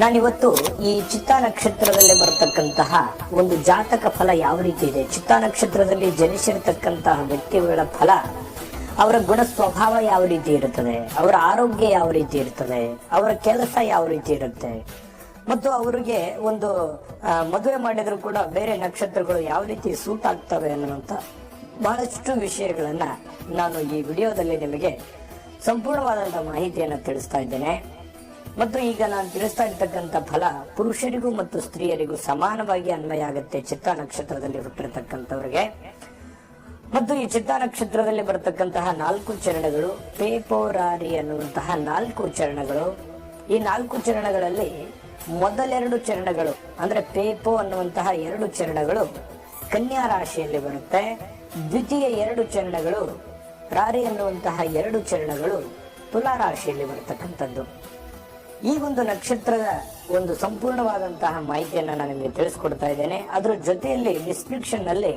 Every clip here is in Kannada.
ನಾನಿವತ್ತು ಈ ಚಿತ್ತಾ ನಕ್ಷತ್ರದಲ್ಲಿ ಬರತಕ್ಕಂತಹ ಒಂದು ಜಾತಕ ಫಲ ಯಾವ ರೀತಿ ಇದೆ? ಚಿತ್ತಾ ನಕ್ಷತ್ರದಲ್ಲಿ ಜನಿಸಿರತಕ್ಕಂತಹ ವ್ಯಕ್ತಿಗಳ ಫಲ, ಅವರ ಗುಣ ಸ್ವಭಾವ ಯಾವ ರೀತಿ ಇರುತ್ತದೆ? ಅವರ ಆರೋಗ್ಯ ಯಾವ ರೀತಿ ಇರ್ತದೆ? ಅವರ ಕೆಲಸ ಯಾವ ರೀತಿ ಇರುತ್ತೆ? ಮತ್ತು ಅವರಿಗೆ ಒಂದು ಮದುವೆ ಮಾಡಿದ್ರು ಕೂಡ ಬೇರೆ ನಕ್ಷತ್ರಗಳು ಯಾವ ರೀತಿ ಸೂಟ್ ಆಗ್ತವೆ ಅನ್ನುವಂಥ ಬಹಳಷ್ಟು ವಿಷಯಗಳನ್ನ ನಾನು ಈ ವಿಡಿಯೋದಲ್ಲಿ ನಿಮಗೆ ಸಂಪೂರ್ಣವಾದಂಥ ಮಾಹಿತಿಯನ್ನು ತಿಳಿಸ್ತಾ ಇದ್ದೇನೆ. ಮತ್ತು ಈಗ ನಾನು ತಿಳಿಸ್ತಾ ಇರ್ತಕ್ಕಂಥ ಫಲ ಪುರುಷರಿಗೂ ಮತ್ತು ಸ್ತ್ರೀಯರಿಗೂ ಸಮಾನವಾಗಿ ಅನ್ವಯ ಆಗುತ್ತೆ ಚಿತ್ತ ನಕ್ಷತ್ರದಲ್ಲಿ ಹುಟ್ಟಿರ್ತಕ್ಕಂಥವ್ರಿಗೆ. ಮತ್ತು ಈ ಚಿತ್ತ ನಕ್ಷತ್ರದಲ್ಲಿ ಬರತಕ್ಕಂತಹ ನಾಲ್ಕು ಚರಣಗಳು ಪೇಪೋರಾರಿ ಅನ್ನುವಂತಹ ನಾಲ್ಕು ಚರಣಗಳು. ಈ ನಾಲ್ಕು ಚರಣಗಳಲ್ಲಿ ಮೊದಲೆರಡು ಚರಣಗಳು, ಅಂದ್ರೆ ಪೇಪೋ ಅನ್ನುವಂತಹ ಎರಡು ಚರಣಗಳು ಕನ್ಯಾ ರಾಶಿಯಲ್ಲಿ ಬರುತ್ತೆ. ದ್ವಿತೀಯ ಎರಡು ಚರಣಗಳು, ರಾರಿ ಅನ್ನುವಂತಹ ಎರಡು ಚರಣಗಳು ತುಲಾ ರಾಶಿಯಲ್ಲಿ ಬರತಕ್ಕಂಥದ್ದು. ಈ ಒಂದು ನಕ್ಷತ್ರದ ಒಂದು ಸಂಪೂರ್ಣವಾದಂತಹ ಮಾಹಿತಿಯನ್ನು ನಾನು ನಿಮಗೆ ತಿಳಿಸ್ಕೊಡ್ತಾ ಇದ್ದೇನೆ. ಅದರ ಜೊತೆಯಲ್ಲಿ ಡಿಸ್ಕ್ರಿಪ್ಷನ್ನಲ್ಲಿ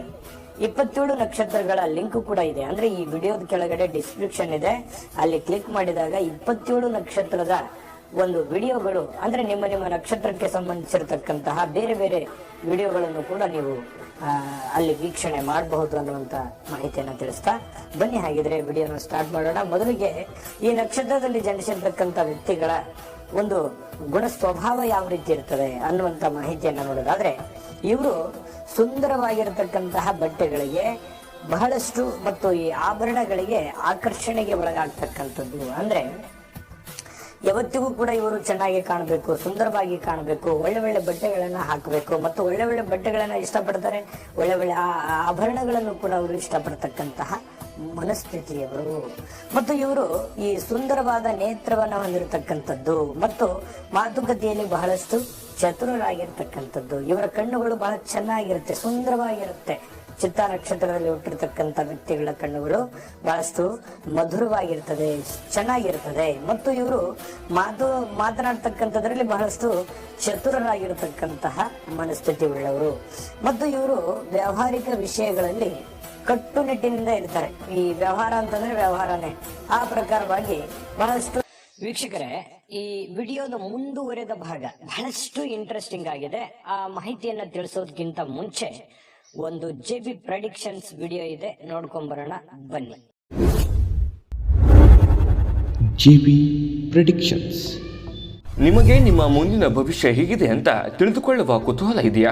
ಇಪ್ಪತ್ತೇಳು ನಕ್ಷತ್ರಗಳ ಲಿಂಕ್ ಕೂಡ ಇದೆ. ಅಂದ್ರೆ ಈ ವಿಡಿಯೋದ ಕೆಳಗಡೆ ಡಿಸ್ಕ್ರಿಪ್ಷನ್ ಇದೆ. ಅಲ್ಲಿ ಕ್ಲಿಕ್ ಮಾಡಿದಾಗ ಇಪ್ಪತ್ತೇಳು ನಕ್ಷತ್ರದ ಒಂದು ವಿಡಿಯೋಗಳು, ಅಂದ್ರೆ ನಿಮ್ಮ ನಿಮ್ಮ ನಕ್ಷತ್ರಕ್ಕೆ ಸಂಬಂಧಿಸಿರತಕ್ಕಂತಹ ಬೇರೆ ಬೇರೆ ವಿಡಿಯೋಗಳನ್ನು ಕೂಡ ನೀವು ಅಲ್ಲಿ ವೀಕ್ಷಣೆ ಮಾಡಬಹುದು ಅನ್ನುವಂಥ ಮಾಹಿತಿಯನ್ನು ತಿಳಿಸ್ತಾ ಬನ್ನಿ. ಹಾಗಿದ್ರೆ ವಿಡಿಯೋನ ಸ್ಟಾರ್ಟ್ ಮಾಡೋಣ. ಮೊದಲಿಗೆ ಈ ನಕ್ಷತ್ರದಲ್ಲಿ ಜನಿಸಿರ್ತಕ್ಕಂಥ ವ್ಯಕ್ತಿಗಳ ಒಂದು ಗುಣ ಸ್ವಭಾವ ಯಾವ ರೀತಿ ಇರ್ತದೆ ಅನ್ನುವಂತ ಮಾಹಿತಿಯನ್ನು ನೋಡೋದಾದ್ರೆ, ಇವರು ಸುಂದರವಾಗಿರತಕ್ಕಂತಹ ಬಟ್ಟೆಗಳಿಗೆ ಬಹಳಷ್ಟು ಮತ್ತು ಈ ಆಭರಣಗಳಿಗೆ ಆಕರ್ಷಣೆಗೆ ಒಳಗಾಗ್ತಕ್ಕಂಥದ್ದು. ಅಂದ್ರೆ ಯಾವತ್ತಿಗೂ ಕೂಡ ಇವರು ಚೆನ್ನಾಗಿ ಕಾಣಬೇಕು, ಸುಂದರವಾಗಿ ಕಾಣಬೇಕು, ಒಳ್ಳೆ ಒಳ್ಳೆ ಬಟ್ಟೆಗಳನ್ನ ಹಾಕಬೇಕು. ಮತ್ತು ಒಳ್ಳೆ ಒಳ್ಳೆ ಬಟ್ಟೆಗಳನ್ನ ಇಷ್ಟಪಡ್ತಾರೆ, ಒಳ್ಳೆ ಒಳ್ಳೆ ಆಭರಣಗಳನ್ನು ಕೂಡ ಅವರು ಇಷ್ಟಪಡ್ತಕ್ಕಂತಹ ಮನಸ್ಥಿತಿಯವರು. ಮತ್ತು ಇವರು ಈ ಸುಂದರವಾದ ನೇತ್ರವನ್ನು ಹೊಂದಿರತಕ್ಕಂಥದ್ದು, ಮತ್ತು ಮಾತುಕತೆಯಲ್ಲಿ ಬಹಳಷ್ಟು ಚತುರರಾಗಿರ್ತಕ್ಕಂಥದ್ದು. ಇವರ ಕಣ್ಣುಗಳು ಬಹಳ ಚೆನ್ನಾಗಿರುತ್ತೆ, ಸುಂದರವಾಗಿರುತ್ತೆ. ಚಿತ್ತ ನಕ್ಷತ್ರದಲ್ಲಿ ಹುಟ್ಟಿರ್ತಕ್ಕಂಥ ವ್ಯಕ್ತಿಗಳ ಕಣ್ಣುಗಳು ಬಹಳಷ್ಟು ಮಧುರವಾಗಿರ್ತದೆ, ಚೆನ್ನಾಗಿರ್ತದೆ. ಮತ್ತು ಇವರು ಮಾತು, ಮಾತನಾಡ್ತಕ್ಕಂಥದ್ರಲ್ಲಿ ಬಹಳಷ್ಟು ಚತುರರಾಗಿರ್ತಕ್ಕಂತಹ ಮನಸ್ಥಿತಿ ಉಳ್ಳವರು ಮತ್ತು ಇವರು ವ್ಯಾವಹಾರಿಕ ವಿಷಯಗಳಲ್ಲಿ ಕಟ್ಟುನಿಟ್ಟಿನಿಂದ ಇರ್ತಾರೆ. ಈ ವ್ಯವಹಾರ ಅಂತಂದ್ರೆ ವ್ಯವಹಾರನೇ. ಆ ಪ್ರಕಾರವಾಗಿ ಬಹಳಷ್ಟು ವೀಕ್ಷಕರೇ, ಈ ವಿಡಿಯೋದ ಮುಂದುವರೆದ ಭಾಗ ಬಹಳಷ್ಟು ಇಂಟ್ರೆಸ್ಟಿಂಗ್ ಆಗಿದೆ. ಆ ಮಾಹಿತಿಯನ್ನ ತಿಳಿಸೋದಕ್ಕಿಂತ ಮುಂಚೆ ಒಂದು ಜೆ ಬಿ ಪ್ರಡಿಕ್ಷನ್ಸ್ ವಿಡಿಯೋ ಇದೆ. ನೋಡ್ಕೊಂಡ್ ಬರೋಣ ಬನ್ನಿ ಜಿ ಪ್ರಿಡಿಕ್ಷನ್ಸ್ ನಿಮಗೆ ನಿಮ್ಮ ಮುಂದಿನ ಭವಿಷ್ಯ ಹೇಗಿದೆ ಅಂತ ತಿಳಿದುಕೊಳ್ಳುವ ಕುತೂಹಲ ಇದೆಯಾ?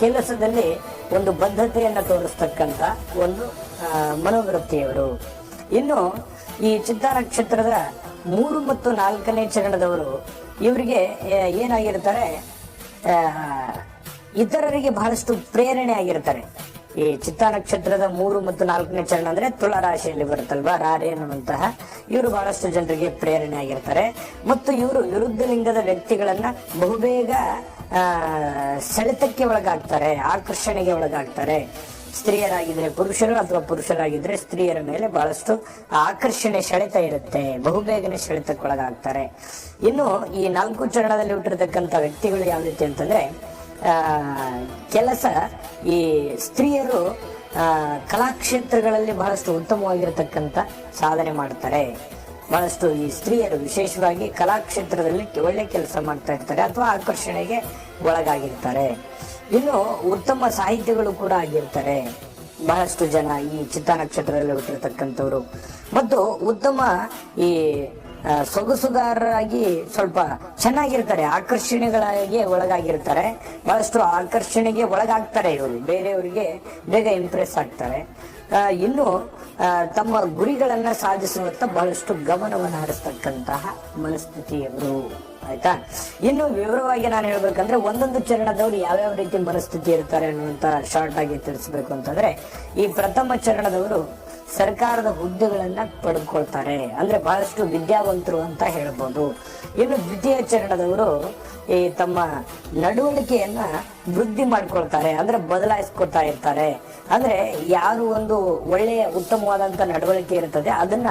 ಕೆಲಸದಲ್ಲಿ ಒಂದು ಬದ್ಧತೆಯನ್ನ ತೋರಿಸ್ತಕ್ಕಂತ ಒಂದು ಮನೋವೃತ್ತಿಯವರು. ಇನ್ನು ಈ ಚಿತ್ತ ನಕ್ಷತ್ರದ ಮೂರು ಮತ್ತು ನಾಲ್ಕನೇ ಚರಣದವರು, ಇವರಿಗೆ ಏನಾಗಿರ್ತಾರೆ ಇತರರಿಗೆ ಬಹಳಷ್ಟು ಪ್ರೇರಣೆ ಆಗಿರ್ತಾರೆ. ಈ ಚಿತ್ತ ನಕ್ಷತ್ರದ ಮೂರು ಮತ್ತು ನಾಲ್ಕನೇ ಚರಣ ಅಂದ್ರೆ ತುಲಾ ರಾಶಿಯಲ್ಲಿ ಬರುತ್ತಲ್ವಾ? ರಾರೆ ಅನ್ನುವಂತಹ, ಇವರು ಬಹಳಷ್ಟು ಜನರಿಗೆ ಪ್ರೇರಣೆ ಆಗಿರ್ತಾರೆ. ಮತ್ತು ಇವರು ವಿರುದ್ಧ ಲಿಂಗದ ವ್ಯಕ್ತಿಗಳನ್ನ ಬಹುಬೇಗ ಸೆಳೆತಕ್ಕೆ ಒಳಗಾಗ್ತಾರೆ, ಆಕರ್ಷಣೆಗೆ ಒಳಗಾಗ್ತಾರೆ. ಸ್ತ್ರೀಯರಾಗಿದ್ರೆ ಪುರುಷರು ಅಥವಾ ಪುರುಷರಾಗಿದ್ರೆ ಸ್ತ್ರೀಯರ ಮೇಲೆ ಬಹಳಷ್ಟು ಆಕರ್ಷಣೆ ಸೆಳೆತ ಇರುತ್ತೆ, ಬಹುಬೇಗನೆ ಸೆಳೆತಕ್ಕೊಳಗಾಗ್ತಾರೆ ಇನ್ನು ಈ ನಾಲ್ಕು ಚರಣದಲ್ಲಿ ಹುಟ್ಟಿರ್ತಕ್ಕಂಥ ವ್ಯಕ್ತಿಗಳು ಯಾವ ರೀತಿ ಅಂತಂದ್ರೆ ಕೆಲಸ ಈ ಸ್ತ್ರೀಯರು ಕಲಾಕ್ಷೇತ್ರಗಳಲ್ಲಿ ಬಹಳಷ್ಟು ಉತ್ತಮವಾಗಿರತಕ್ಕಂಥ ಸಾಧನೆ ಮಾಡ್ತಾರೆ. ಬಹಳಷ್ಟು ಈ ಸ್ತ್ರೀಯರು ವಿಶೇಷವಾಗಿ ಕಲಾಕ್ಷೇತ್ರದಲ್ಲಿ ಒಳ್ಳೆ ಕೆಲಸ ಮಾಡ್ತಾ ಇರ್ತಾರೆ ಅಥವಾ ಆಕರ್ಷಣೆಗೆ ಒಳಗಾಗಿರ್ತಾರೆ. ಇನ್ನು ಉತ್ತಮ ಸಾಹಿತ್ಯಗಳು ಕೂಡ ಆಗಿರ್ತಾರೆ. ಬಹಳಷ್ಟು ಜನ ಈ ಚಿತ್ತ ನಕ್ಷತ್ರದಲ್ಲಿ ಹುಟ್ಟಿರ್ತಕ್ಕಂಥವ್ರು. ಮತ್ತು ಉತ್ತಮ ಈ ಸೊಗಸುಗಾರರಾಗಿ ಸ್ವಲ್ಪ ಚೆನ್ನಾಗಿರ್ತಾರೆ, ಆಕರ್ಷಣೆಗಳಾಗಿ ಒಳಗಾಗಿರ್ತಾರೆ. ಬಹಳಷ್ಟು ಆಕರ್ಷಣೆಗೆ ಒಳಗಾಗ್ತಾರೆ ಇವರು. ಬೇರೆಯವರಿಗೆ ಬೇಗ ಇಂಪ್ರೆಸ್ ಆಗ್ತಾರೆ. ಇನ್ನು ತಮ್ಮ ಗುರಿಗಳನ್ನು ಸಾಧಿಸುವತ್ತ ಬಹಳಷ್ಟು ಗಮನವನ್ನು ಹರಿಸ್ತಕ್ಕಂತಹ ಮನಸ್ಥಿತಿಯವರು. ಆಯ್ತಾ? ಇನ್ನು ವಿವರವಾಗಿ ನಾನು ಹೇಳ್ಬೇಕಂದ್ರೆ ಒಂದೊಂದು ಚರಣದವರು ಯಾವ್ಯಾವ ರೀತಿ ಮನಸ್ಥಿತಿ ಇರ್ತಾರೆ ಅನ್ನುವಂತ ಶಾರ್ಟ್ ಆಗಿ ತಿಳಿಸ್ಬೇಕು ಅಂತಂದ್ರೆ, ಈ ಪ್ರಥಮ ಚರಣದವರು ಸರ್ಕಾರದ ಹುದ್ದೆಗಳನ್ನ ಪಡೆದುಕೊಳ್ತಾರೆ ಅಂದ್ರೆ ಬಹಳಷ್ಟು ವಿದ್ಯಾವಂತರು ಅಂತ ಹೇಳ್ಬೋದು. ಇನ್ನು ದ್ವಿತೀಯ ಚರಣದವರು ಈ ತಮ್ಮ ನಡವಳಿಕೆಯನ್ನ ವೃದ್ಧಿ ಮಾಡ್ಕೊಳ್ತಾರೆ, ಅಂದ್ರೆ ಬದಲಾಯಿಸ್ಕೊಳ್ತಾ ಇರ್ತಾರೆ. ಅಂದ್ರೆ ಯಾರು ಒಂದು ಒಳ್ಳೆಯ ಉತ್ತಮವಾದಂತ ನಡವಳಿಕೆ ಇರ್ತದೆ, ಅದನ್ನ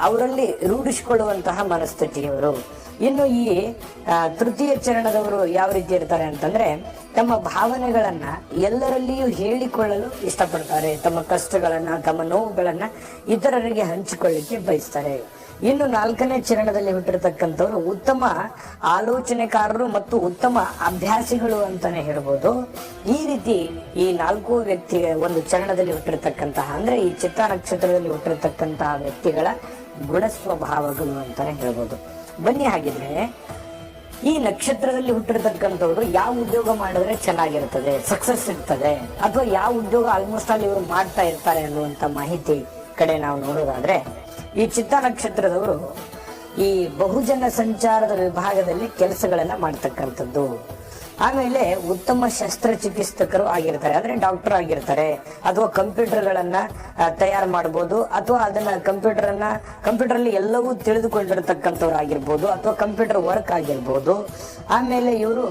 ಅವರಲ್ಲಿ ರೂಢಿಸಿಕೊಳ್ಳುವಂತಹ ಮನಸ್ಥಿತಿಯವರು. ಇನ್ನು ಈ ತೃತೀಯ ಚರಣದವರು ಯಾವ ರೀತಿ ಇರ್ತಾರೆ ಅಂತಂದ್ರೆ, ತಮ್ಮ ಭಾವನೆಗಳನ್ನ ಎಲ್ಲರಲ್ಲಿಯೂ ಹೇಳಿಕೊಳ್ಳಲು ಇಷ್ಟಪಡ್ತಾರೆ. ತಮ್ಮ ಕಷ್ಟಗಳನ್ನ, ತಮ್ಮ ನೋವುಗಳನ್ನ ಇತರರಿಗೆ ಹಂಚಿಕೊಳ್ಳಿಕ್ಕೆ ಬಯಸ್ತಾರೆ. ಇನ್ನು ನಾಲ್ಕನೇ ಚರಣದಲ್ಲಿ ಹುಟ್ಟಿರ್ತಕ್ಕಂಥವ್ರು ಉತ್ತಮ ಆಲೋಚನೆಕಾರರು ಮತ್ತು ಉತ್ತಮ ಅಭ್ಯಾಸಿಗಳು ಅಂತಾನೆ ಹೇಳ್ಬೋದು. ಈ ರೀತಿ ಈ ನಾಲ್ಕು ವ್ಯಕ್ತಿ ಒಂದು ಚರಣದಲ್ಲಿ ಹುಟ್ಟಿರ್ತಕ್ಕಂತಹ, ಅಂದ್ರೆ ಈ ಚಿತ್ರ ನಕ್ಷತ್ರದಲ್ಲಿ ಹುಟ್ಟಿರ್ತಕ್ಕಂತಹ ವ್ಯಕ್ತಿಗಳ ಗುಣ ಸ್ವಭಾವಗಳು ಅಂತಾನೆ ಹೇಳ್ಬೋದು. ಬನ್ನಿ ಹಾಗಿದ್ರೆ, ಈ ನಕ್ಷತ್ರದಲ್ಲಿ ಹುಟ್ಟಿರ್ತಕ್ಕಂಥವ್ರು ಯಾವ ಉದ್ಯೋಗ ಮಾಡಿದ್ರೆ ಚೆನ್ನಾಗಿರ್ತದೆ ಸಕ್ಸಸ್ ಇರ್ತದೆ, ಅಥವಾ ಯಾವ ಉದ್ಯೋಗ ಆಲ್ಮೋಸ್ಟ್ ಅಲ್ಲಿ ಇವರು ಮಾಡ್ತಾ ಇರ್ತಾರೆ ಅನ್ನುವಂತ ಮಾಹಿತಿ ಕಡೆ ನಾವು ನೋಡೋದಾದ್ರೆ ಈ ಚಿತ್ತ ನಕ್ಷತ್ರದವರು ಈ ಬಹುಜನ ಸಂಚಾರದ ವಿಭಾಗದಲ್ಲಿ ಕೆಲಸಗಳನ್ನ ಮಾಡ್ತಕ್ಕಂಥದ್ದು. ಆಮೇಲೆ ಉತ್ತಮ ಶಸ್ತ್ರಚಿಕಿತ್ಸಕರು ಆಗಿರ್ತಾರೆ, ಅಂದ್ರೆ ಡಾಕ್ಟರ್ ಆಗಿರ್ತಾರೆ, ಅಥವಾ ಕಂಪ್ಯೂಟರ್ಗಳನ್ನ ತಯಾರು ಮಾಡಬಹುದು ಅಥವಾ ಅದನ್ನ ಕಂಪ್ಯೂಟರ್ ಅನ್ನ ಕಂಪ್ಯೂಟರ್ ಅಲ್ಲಿ ಎಲ್ಲವೂ ತಿಳಿದುಕೊಂಡಿರ್ತಕ್ಕಂಥವ್ರು ಆಗಿರ್ಬೋದು ಅಥವಾ ಕಂಪ್ಯೂಟರ್ ವರ್ಕ್ ಆಗಿರ್ಬೋದು. ಆಮೇಲೆ ಇವರು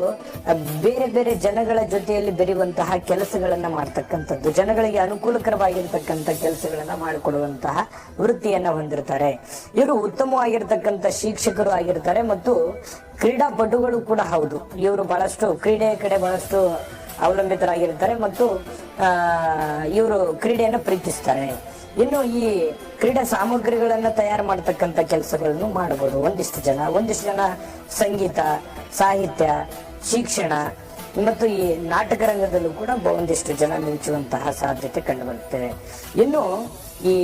ಬೇರೆ ಬೇರೆ ಜನಗಳ ಜೊತೆಯಲ್ಲಿ ಬೆರೆಯುವಂತಹ ಕೆಲಸಗಳನ್ನ ಮಾಡ್ತಕ್ಕಂಥದ್ದು, ಜನಗಳಿಗೆ ಅನುಕೂಲಕರವಾಗಿರ್ತಕ್ಕಂಥ ಕೆಲಸಗಳನ್ನ ಮಾಡಿಕೊಡುವಂತಹ ವೃತ್ತಿಯನ್ನ ಹೊಂದಿರ್ತಾರೆ. ಇವರು ಉತ್ತಮವಾಗಿರ್ತಕ್ಕಂಥ ಶಿಕ್ಷಕರು ಆಗಿರ್ತಾರೆ ಮತ್ತು ಕ್ರೀಡಾಪಟುಗಳು ಕೂಡ ಹೌದು. ಇವರು ಬಹಳಷ್ಟು ಕ್ರೀಡೆಯ ಕಡೆ ಬಹಳಷ್ಟು ಅವಲಂಬಿತರಾಗಿರುತ್ತಾರೆ ಮತ್ತು ಇವರು ಕ್ರೀಡೆಯನ್ನು ಪ್ರೀತಿಸ್ತಾರೆ. ಇನ್ನು ಈ ಕ್ರೀಡಾ ಸಾಮಗ್ರಿಗಳನ್ನ ತಯಾರು ಮಾಡತಕ್ಕಂತ ಕೆಲಸಗಳನ್ನು ಮಾಡಬಹುದು ಒಂದಿಷ್ಟು ಜನ ಒಂದಿಷ್ಟು ಜನ ಸಂಗೀತ, ಸಾಹಿತ್ಯ, ಶಿಕ್ಷಣ ಮತ್ತು ಈ ನಾಟಕ ರಂಗದಲ್ಲೂ ಕೂಡ ಒಂದಿಷ್ಟು ಜನ ಮಿಂಚುವಂತಹ ಸಾಧ್ಯತೆ ಕಂಡುಬರುತ್ತೆ ಇನ್ನು ಈ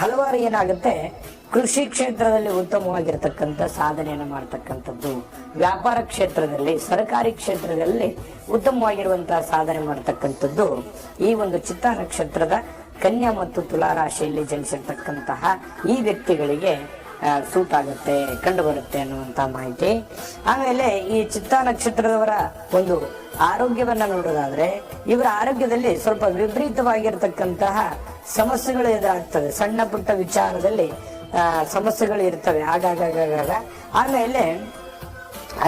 ಹಲವಾರು ಏನಾಗುತ್ತೆ ಕೃಷಿ ಕ್ಷೇತ್ರದಲ್ಲಿ ಉತ್ತಮವಾಗಿರ್ತಕ್ಕಂಥ ಸಾಧನೆಯನ್ನು ಮಾಡ್ತಕ್ಕಂಥದ್ದು, ವ್ಯಾಪಾರ ಕ್ಷೇತ್ರದಲ್ಲಿ, ಸರ್ಕಾರಿ ಕ್ಷೇತ್ರದಲ್ಲಿ ಉತ್ತಮವಾಗಿರುವಂತಹ ಸಾಧನೆ ಮಾಡ್ತಕ್ಕಂಥದ್ದು ಈ ಒಂದು ಚಿತ್ತ ನಕ್ಷತ್ರದ ಕನ್ಯಾ ಮತ್ತು ತುಲಾ ರಾಶಿಯಲ್ಲಿ ಜನಿಸಿರ್ತಕ್ಕಂತಹ ಈ ವ್ಯಕ್ತಿಗಳಿಗೆ ಸೂಟ್ ಆಗುತ್ತೆ ಕಂಡು ಬರುತ್ತೆ ಅನ್ನುವಂತ ಮಾಹಿತಿ. ಆಮೇಲೆ ಈ ಚಿತ್ತ ನಕ್ಷತ್ರದವರ ಒಂದು ಆರೋಗ್ಯವನ್ನ ನೋಡೋದಾದ್ರೆ, ಇವರ ಆರೋಗ್ಯದಲ್ಲಿ ಸ್ವಲ್ಪ ವಿಪರೀತವಾಗಿರ್ತಕ್ಕಂತಹ ಸಮಸ್ಯೆಗಳು ಎದುರಾಗ್ತದೆ ಸಣ್ಣ ಪುಟ್ಟ ವಿಚಾರದಲ್ಲಿ ಸಮಸ್ಯೆಗಳು ಇರ್ತವೆ ಆಗಾಗ ಆಮೇಲೆ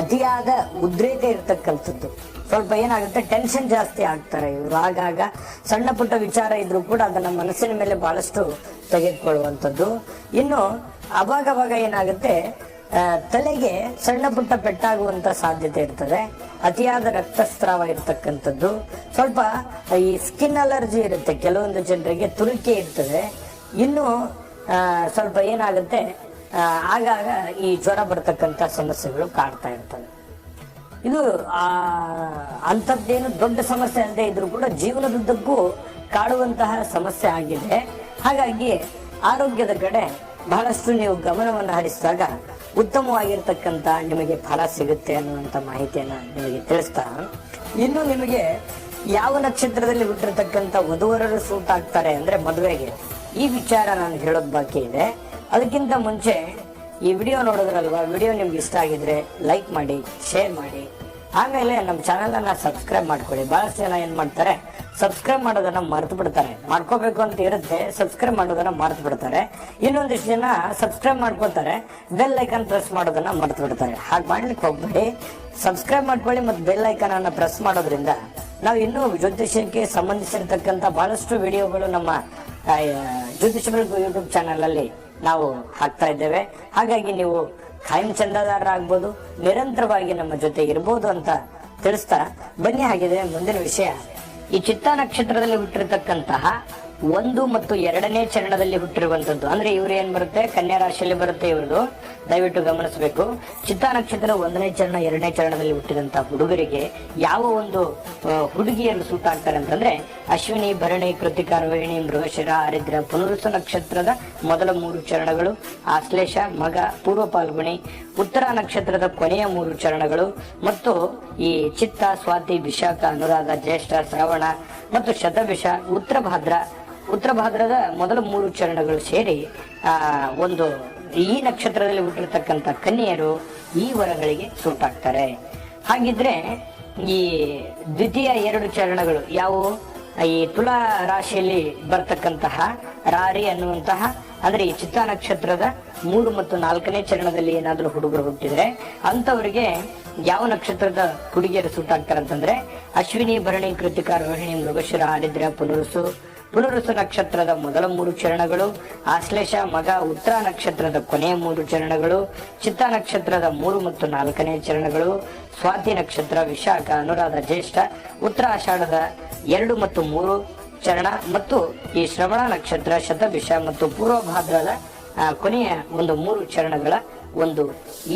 ಅತಿಯಾದ ಉದ್ರೇಕ ಇರ್ತಕ್ಕಂಥದ್ದು. ಸ್ವಲ್ಪ ಏನಾಗುತ್ತೆ ಟೆನ್ಷನ್ ಜಾಸ್ತಿ ಆಗ್ತಾರೆ ಇವರು. ಆಗಾಗ ಸಣ್ಣ ಪುಟ್ಟ ವಿಚಾರ ಇದ್ರೂ ಕೂಡ ಅದನ್ನ ಮನಸ್ಸಿನ ಮೇಲೆ ಬಹಳಷ್ಟು ತೆಗೆದುಕೊಳ್ಳುವಂಥದ್ದು. ಇನ್ನು ಅವಾಗವಾಗ ಏನಾಗುತ್ತೆ ತಲೆಗೆ ಸಣ್ಣ ಪುಟ್ಟ ಪೆಟ್ಟಾಗುವಂತ ಸಾಧ್ಯತೆ ಇರ್ತದೆ. ಅತಿಯಾದ ರಕ್ತಸ್ರಾವ ಇರ್ತಕ್ಕಂಥದ್ದು. ಸ್ವಲ್ಪ ಈ ಸ್ಕಿನ್ ಅಲರ್ಜಿ ಇರುತ್ತೆ. ಕೆಲವೊಂದು ಜನರಿಗೆ ತುರಿಕೆ ಇರ್ತದೆ. ಇನ್ನು ಸ್ವಲ್ಪ ಏನಾಗುತ್ತೆ ಆಗಾಗ ಈ ಜ್ವರ ಬರ್ತಕ್ಕಂಥ ಸಮಸ್ಯೆಗಳು ಕಾಡ್ತಾ ಇರ್ತವೆ. ಇದು, ಆ, ಅಂಥದ್ದೇನು ದೊಡ್ಡ ಸಮಸ್ಯೆ ಅಲ್ಲದೆ ಇದ್ರೂ ಕೂಡ ಜೀವನದುದ್ದಕ್ಕೂ ಕಾಡುವಂತಹ ಸಮಸ್ಯೆ ಆಗಿದೆ. ಹಾಗಾಗಿ ಆರೋಗ್ಯದ ಕಡೆ ಬಹಳಷ್ಟು ನೀವು ಗಮನವನ್ನು ಹರಿಸಿದಾಗ ಉತ್ತಮವಾಗಿರ್ತಕ್ಕಂಥ ನಿಮಗೆ ಫಲ ಸಿಗುತ್ತೆ ಅನ್ನುವಂಥ ಮಾಹಿತಿಯನ್ನು ನಿಮಗೆ ತಿಳಿಸ್ತಾ ಇನ್ನು ನಿಮಗೆ ಯಾವ ನಕ್ಷತ್ರದಲ್ಲಿ ಹುಟ್ಟಿರ್ತಕ್ಕಂಥ ವಧುವರರು ಸೂಟ್ ಆಗ್ತಾರೆ ಅಂದ್ರೆ ಮದುವೆಗೆ. ಈ ವಿಚಾರ ನಾನು ಹೇಳೋದು ಬಾಕಿ ಇದೆ. ಅದಕ್ಕಿಂತ ಮುಂಚೆ ಈ ವಿಡಿಯೋ ನೋಡಿದ್ರಲ್ವಾ? ವಿಡಿಯೋ ನಿಮ್ಗೆ ಇಷ್ಟ ಆಗಿದ್ರೆ ಲೈಕ್ ಮಾಡಿ, ಶೇರ್ ಮಾಡಿ. ಆಮೇಲೆ ನಮ್ಮ ಚಾನೆಲ್ ಅನ್ನ ಸಬ್ಸ್ಕ್ರೈಬ್ ಮಾಡ್ಕೊಳ್ಳಿ. ಭಾಳಷ್ಟು ಜನ ಏನ್ ಮಾಡ್ತಾರೆ, ಸಬ್ಸ್ಕ್ರೈಬ್ ಮಾಡೋದನ್ನ ಮರ್ತು ಬಿಡ್ತಾರೆ. ಮಾಡ್ಕೋಬೇಕು ಅಂತ ಇರುತ್ತೆ, ಸಬ್ಸ್ಕ್ರೈಬ್ ಮಾಡೋದನ್ನ ಮರ್ತು ಬಿಡ್ತಾರೆ. ಇನ್ನೊಂದಿಷ್ಟು ಜನ ಸಬ್ಸ್ಕ್ರೈಬ್ ಮಾಡ್ಕೊತಾರೆ ಬೆಲ್ ಐಕನ್ ಪ್ರೆಸ್ ಮಾಡೋದನ್ನ ಮರ್ತು ಬಿಡ್ತಾರೆ. ಹಾಗೆ ಮಾಡ್ಲಿಕ್ಕೆ ಹೋಗ್ಬೇಡಿ. ಸಬ್ಸ್ಕ್ರೈಬ್ ಮಾಡ್ಕೊಳ್ಳಿ ಮತ್ತು ಬೆಲ್ ಐಕನನ್ನು ಪ್ರೆಸ್ ಮಾಡೋದ್ರಿಂದ ನಾವು ಇನ್ನೂ ಜ್ಯೋತಿಷ್ಯಕ್ಕೆ ಸಂಬಂಧಿಸಿರ್ತಕ್ಕಂಥ ಬಹಳಷ್ಟು ವಿಡಿಯೋಗಳು ನಮ್ಮ ಜ್ಯೋತಿಷ ಯೂಟ್ಯೂಬ್ ಚಾನಲ್ ಅಲ್ಲಿ ನಾವು ಹಾಕ್ತಾ ಇದ್ದೇವೆ. ಹಾಗಾಗಿ ನೀವು ಖಾಯಂ ಚಂದಾದಾರರಾಗ್ಬೋದು, ನಿರಂತರವಾಗಿ ನಮ್ಮ ಜೊತೆ ಇರ್ಬೋದು ಅಂತ ತಿಳಿಸ್ತಾ ಬನ್ನಿ. ಆಗಿದೆ ಮುಂದಿನ ವಿಷಯ, ಈ ಚಿತ್ತ ನಕ್ಷತ್ರದಲ್ಲಿ ಹುಟ್ಟಿರ್ತಕ್ಕಂತಹ ಒಂದು ಮತ್ತು ಎರಡನೇ ಚರಣದಲ್ಲಿ ಹುಟ್ಟಿರುವಂತದ್ದು ಅಂದ್ರೆ ಇವ್ರು ಏನ್ ಬರುತ್ತೆ? ಕನ್ಯಾ ರಾಶಿಯಲ್ಲಿ ಬರುತ್ತೆ ಇವ್ರದ್ದು ದಯವಿಟ್ಟು ಗಮನಿಸಬೇಕು. ಚಿತ್ತ ನಕ್ಷತ್ರ ಒಂದನೇ ಚರಣ, ಎರಡನೇ ಚರಣದಲ್ಲಿ ಹುಟ್ಟಿದಂತಹ ಹುಡುಗರಿಗೆ ಯಾವ ಒಂದು ಹುಡುಗಿಯರು ಆಗ್ತಾರೆ ಅಂತಂದ್ರೆ ಅಶ್ವಿನಿ, ಭರಣಿ, ಕೃತಿಕ, ರೋಹಿಣಿ, ಮೃಗಶಿರ, ಹರಿದ್ರ, ಪುನರುಸ ನಕ್ಷತ್ರದ ಮೊದಲ ಮೂರು ಚರಣಗಳು, ಆಶ್ಲೇಷ, ಮಗ, ಪೂರ್ವ ಪಾಲ್ಗುಣಿ, ಉತ್ತರ ನಕ್ಷತ್ರದ ಕೊನೆಯ ಮೂರು ಚರಣಗಳು, ಮತ್ತು ಈ ಚಿತ್ತ, ಸ್ವಾತಿ, ವಿಶಾಖ, ಅನುರಾಧ, ಜ್ಯೇಷ್ಠ, ಶ್ರವಣ, ಮತ್ತು ಶತಭಿಷ ಉತ್ತರ ಭಾದ್ರ ಉತ್ತರ ಭಾದ್ರದ ಮೊದಲ ಮೂರು ಚರಣಗಳು ಸೇರಿ ಒಂದು ಈ ನಕ್ಷತ್ರದಲ್ಲಿ ಹುಟ್ಟಿರ್ತಕ್ಕಂಥ ಕನ್ಯೆಯರು ಈ ವರಗಳಿಗೆ ಸೂಟಾಗ್ತಾರೆ ಹಾಗಿದ್ರೆ ಈ ದ್ವಿತೀಯ ಎರಡು ಚರಣಗಳು ಯಾವುವು? ಈ ತುಲಾ ರಾಶಿಯಲ್ಲಿ ಬರ್ತಕ್ಕಂತಹ ರಾರಿ ಅನ್ನುವಂತಹ, ಅಂದ್ರೆ ಈ ಚಿತ್ತ ನಕ್ಷತ್ರದ ಮೂರು ಮತ್ತು ನಾಲ್ಕನೇ ಚರಣದಲ್ಲಿ ಏನಾದ್ರೂ ಹುಡುಗರು ಹುಟ್ಟಿದ್ರೆ ಅಂತವರಿಗೆ ಯಾವ ನಕ್ಷತ್ರದ ಹುಡುಗಿಯರು ಸೂಟ್ ಆಗ್ತಾರೆ ಅಂತಂದ್ರೆ, ಅಶ್ವಿನಿ ಭರಣಿ ಕೃತಿಕ ರೋಹಿಣಿ ಮೃಗಶಿರ ಆರಿದ್ರ ಪುನರುಸು ಪುನರುಸು ನಕ್ಷತ್ರದ ಮೊದಲ ಮೂರು ಚರಣಗಳು, ಆಶ್ಲೇಷ, ಮಗ, ಉತ್ತರ ನಕ್ಷತ್ರದ ಕೊನೆಯ ಮೂರು ಚರಣಗಳು, ಚಿತ್ತ ನಕ್ಷತ್ರದ ಮೂರು ಮತ್ತು ನಾಲ್ಕನೇ ಚರಣಗಳು, ಸ್ವಾತಿ ನಕ್ಷತ್ರ, ವಿಶಾಖ, ಅನುರಾಧ, ಜ್ಯೇಷ್ಠ ಉತ್ತರ ಆಷಾಢದ ಎರಡು ಮತ್ತು ಮೂರು ಚರಣ ಮತ್ತು ಈ ಶ್ರವಣ ನಕ್ಷತ್ರ, ಶತಭಿಷ ಮತ್ತು ಪೂರ್ವಭಾದ್ರದ ಕೊನೆಯ ಒಂದು ಮೂರು ಚರಣಗಳ ಒಂದು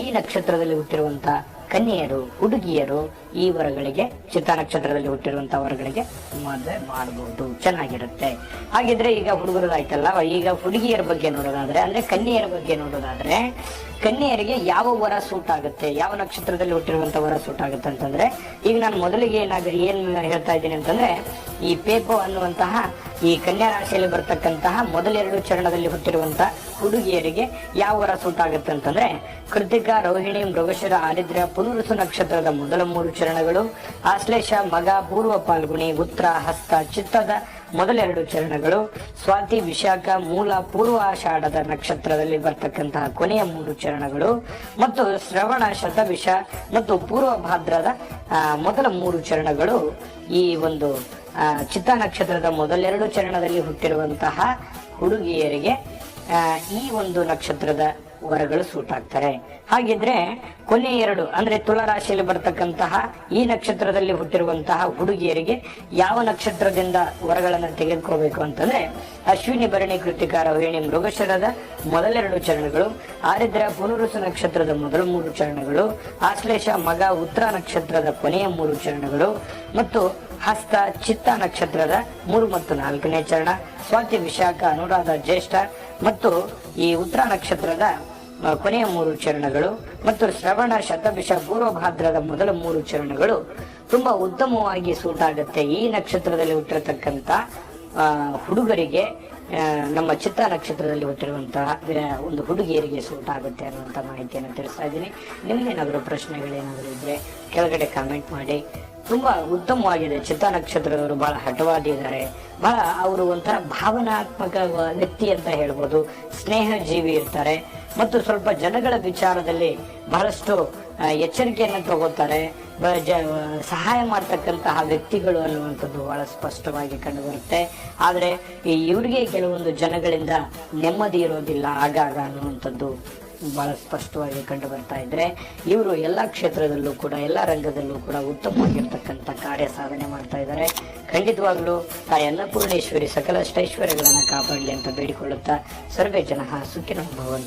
ಈ ನಕ್ಷತ್ರದಲ್ಲಿ ಹುಟ್ಟಿರುವಂತಹ ಕನ್ಯೆಯರು, ಹುಡುಗಿಯರು ಈ ವರಗಳಿಗೆ, ಚಿತ್ತ ನಕ್ಷತ್ರದಲ್ಲಿ ಹುಟ್ಟಿರುವಂತಹ ವರಗಳಿಗೆ ಮದುವೆ ಮಾಡಬಹುದು ಚೆನ್ನಾಗಿರುತ್ತೆ. ಹಾಗಿದ್ರೆ ಈಗ ಹುಡುಗರದಾಯ್ತಲ್ಲ, ಈಗ ಹುಡುಗಿಯರ ಬಗ್ಗೆ ನೋಡೋದಾದ್ರೆ, ಅಂದ್ರೆ ಕನ್ಯೆಯರ ಬಗ್ಗೆ ನೋಡೋದಾದ್ರೆ, ಕನ್ಯೆಯರಿಗೆ ಯಾವ ವರ ಸೂಟ್ ಆಗುತ್ತೆ, ಯಾವ ನಕ್ಷತ್ರದಲ್ಲಿ ಹುಟ್ಟಿರುವಂತ ವರ ಸೂಟ್ ಆಗುತ್ತೆ ಅಂತಂದ್ರೆ, ಈಗ ನಾನು ಮೊದಲಿಗೆ ಏನಾಗ, ಏನ್ ಹೇಳ್ತಾ ಇದ್ದೀನಿ ಅಂತಂದ್ರೆ ಈ ಪೇಪೋ ಅನ್ನುವಂತಹ ಈ ಕನ್ಯಾ ರಾಶಿಯಲ್ಲಿ ಬರ್ತಕ್ಕಂತಹ ಮೊದಲೆರಡು ಚರಣದಲ್ಲಿ ಹುಟ್ಟಿರುವಂತಹ ಹುಡುಗಿಯರಿಗೆ ಯಾವ ವರ ಸೂಟ್ ಆಗುತ್ತೆ ಅಂತಂದ್ರೆ ಕೃತಿಕ, ರೋಹಿಣಿ, ಮೃಗಶಿರ ಆರಿದ್ರ ಪುನರುಸು ನಕ್ಷತ್ರದ ಮೊದಲ ಮೂರು ಚರಣಗಳು, ಆಶ್ಲೇಷ, ಮಗ, ಪೂರ್ವ ಪಾಲ್ಗುಣಿ ಉತ್ತರ ಹಸ್ತ, ಚಿತ್ತದ ಮೊದಲೆರಡು ಚರಣಗಳು, ಸ್ವಾತಿ, ವಿಶಾಖ, ಮೂಲ ಪೂರ್ವಾಷಾಢದ ನಕ್ಷತ್ರದಲ್ಲಿ ಬರ್ತಕ್ಕಂತಹ ಕೊನೆಯ ಮೂರು ಚರಣಗಳು, ಮತ್ತು ಶ್ರವಣ, ಶತವಿಷ ಮತ್ತು ಪೂರ್ವ ಭಾದ್ರದ ಮೊದಲ ಮೂರು ಚರಣಗಳು ಈ ಒಂದು ಚಿತ್ತ ನಕ್ಷತ್ರದ ಮೊದಲೆರಡು ಚರಣದಲ್ಲಿ ಹುಟ್ಟಿರುವಂತಹ ಹುಡುಗಿಯರಿಗೆ ಈ ಒಂದು ನಕ್ಷತ್ರದ ವರಗಳು ಸೂಟ್ ಆಗ್ತಾರೆ. ಹಾಗಿದ್ರೆ ಕೊನೆ ಎರಡು, ಅಂದ್ರೆ ತುಲಾ ರಾಶಿಯಲ್ಲಿ ಬರ್ತಕ್ಕಂತಹ ಈ ನಕ್ಷತ್ರದಲ್ಲಿ ಹುಟ್ಟಿರುವಂತಹ ಹುಡುಗಿಯರಿಗೆ ಯಾವ ನಕ್ಷತ್ರದಿಂದ ವರಗಳನ್ನು ತೆಗೆದುಕೋಬೇಕು ಅಂತಂದ್ರೆ, ಅಶ್ವಿನಿ ಭರಣಿ ಕೃತಿಕಾರ ವೇಣಿ ಮೃಗಶರದ ಮೊದಲೆರಡು ಚರಣಗಳು, ಆರಿದ್ರ ಪುನರುಸ ನಕ್ಷತ್ರದ ಮೊದಲ ಮೂರು ಚರಣಗಳು, ಆಶ್ಲೇಷ ಮಗ ಉತ್ತರ ನಕ್ಷತ್ರದ ಕೊನೆಯ ಮೂರು ಚರಣಗಳು, ಮತ್ತು ಹಸ್ತ ಚಿತ್ತ ನಕ್ಷತ್ರದ ಮೂರು ಮತ್ತು ನಾಲ್ಕನೇ ಚರಣ, ಸ್ವಾತಿ, ವಿಶಾಖ, ಅನುರಾಧ, ಜ್ಯೇಷ್ಠ ಮತ್ತು ಈ ಉತ್ತರ ನಕ್ಷತ್ರದ ಕೊನೆಯ ಮೂರು ಚರಣಗಳು ಮತ್ತು ಶ್ರವಣ, ಶತಭಿಷ, ಪೂರ್ವಭಾದ್ರದ ಮೊದಲ ಮೂರು ಚರಣಗಳು ತುಂಬಾ ಉತ್ತಮವಾಗಿ ಸೂಟ್ ಆಗುತ್ತೆ ಈ ನಕ್ಷತ್ರದಲ್ಲಿ ಹುಟ್ಟಿರತಕ್ಕಂತ ಹುಡುಗರಿಗೆ ನಮ್ಮ ಚಿತ್ತ ನಕ್ಷತ್ರದಲ್ಲಿ ಹುಟ್ಟಿರುವಂತಹ ಒಂದು ಹುಡುಗಿಯರಿಗೆ ಸೂಟ್ ಆಗುತ್ತೆ ಅನ್ನುವಂಥ ಮಾಹಿತಿಯನ್ನು ತಿಳಿಸ್ತಾ ಇದ್ದೀನಿ. ನಿಮ್ಗೇನಾದರೂ ಪ್ರಶ್ನೆಗಳೇನಾದರೂ ಇದ್ರೆ ಕೆಳಗಡೆ ಕಾಮೆಂಟ್ ಮಾಡಿ. ತುಂಬಾ ಉತ್ತಮವಾಗಿದೆ. ಚಿತ್ತ ನಕ್ಷತ್ರದವರು ಬಹಳ ಹಠವಾದಿ ಇದ್ದಾರೆ ಬಹಳ ಅವರು ಒಂಥರ ಭಾವನಾತ್ಮಕ ವ್ಯಕ್ತಿ ಅಂತ ಹೇಳ್ಬೋದು. ಸ್ನೇಹ ಜೀವಿ ಇರ್ತಾರೆ. ಮತ್ತು ಸ್ವಲ್ಪ ಜನಗಳ ವಿಚಾರದಲ್ಲಿ ಬಹಳಷ್ಟು ಎಚ್ಚರಿಕೆಯನ್ನು ತಗೋತಾರೆ. ಸಹಾಯ ಮಾಡ್ತಕ್ಕಂತಹ ವ್ಯಕ್ತಿಗಳು ಅನ್ನುವಂಥದ್ದು ಬಹಳ ಸ್ಪಷ್ಟವಾಗಿ ಕಂಡುಬರುತ್ತೆ. ಆದರೆ ಈ ಇವರಿಗೆ ಕೆಲವೊಂದು ಜನಗಳಿಂದ ನೆಮ್ಮದಿ ಇರೋದಿಲ್ಲ. ಆಗಾಗ ಅನ್ನುವಂಥದ್ದು ಬಹಳ ಸ್ಪಷ್ಟವಾಗಿ ಕಂಡು ಬರ್ತಾ ಇದ್ರೆ, ಇವರು ಎಲ್ಲ ಕ್ಷೇತ್ರದಲ್ಲೂ ಕೂಡ, ಎಲ್ಲ ರಂಗದಲ್ಲೂ ಕೂಡ ಉತ್ತಮವಾಗಿರ್ತಕ್ಕಂಥ ಕಾರ್ಯ ಸಾಧನೆ ಮಾಡ್ತಾ ಇದ್ದಾರೆ. ಖಂಡಿತವಾಗ್ಲೂ ಆ ಅನ್ನಪೂರ್ಣೇಶ್ವರಿ ಸಕಲ ಕಾಪಾಡಲಿ ಅಂತ ಬೇಡಿಕೊಳ್ಳುತ್ತಾ ಸರ್ವೇ ಜನ ಸುಖಿನ